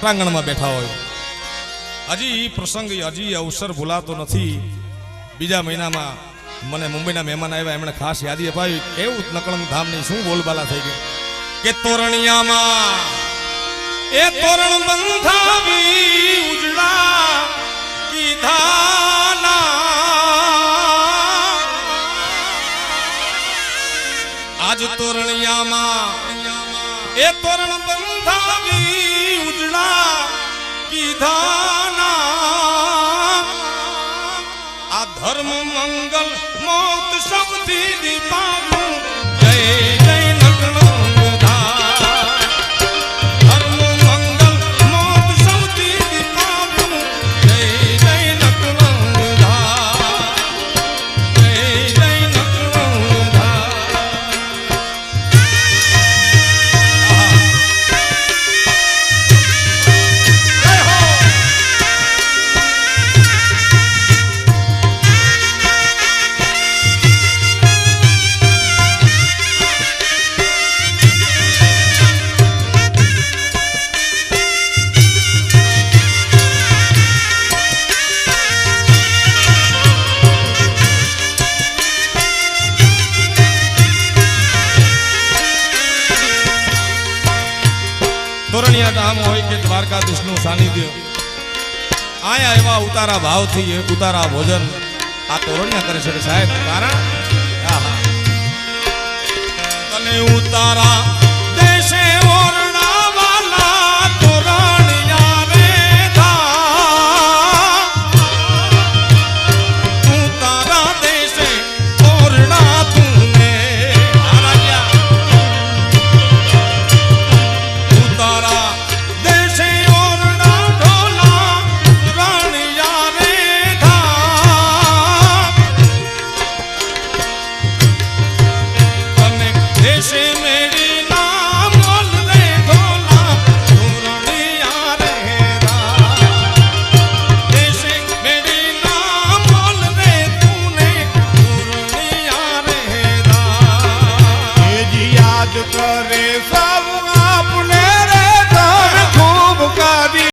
પ્રાંગણમાં બેઠા હોય. હજી એ પ્રસંગ હજી અવસર ભૂલાતો નથી. બીજા મહિનામાં મને મુંબઈના મહેમાન આવ્યા, એમણે ખાસ યાદી અપાવી. એવું જ નકળંગ ધામની શું બોલબાલા થઈ ગઈ. કે તોરણિયામાં, એ તોરણ બંધાવી ઉજળા કીધા આજ તોરણિયામાં, એ તોરણ બંધાવી કીધાના આ ધર્મ મંગલ મોત સૌથી તોરણિયા ધામ હોય કે દ્વારકાધીશનું સાનિધ્ય. આયા એવા ઉતારા ભાવથી એ ઉતારા ભોજન આ તોરણ્યા કરે છે સાહેબ. કારણ તને ઉતારા Senhor, me.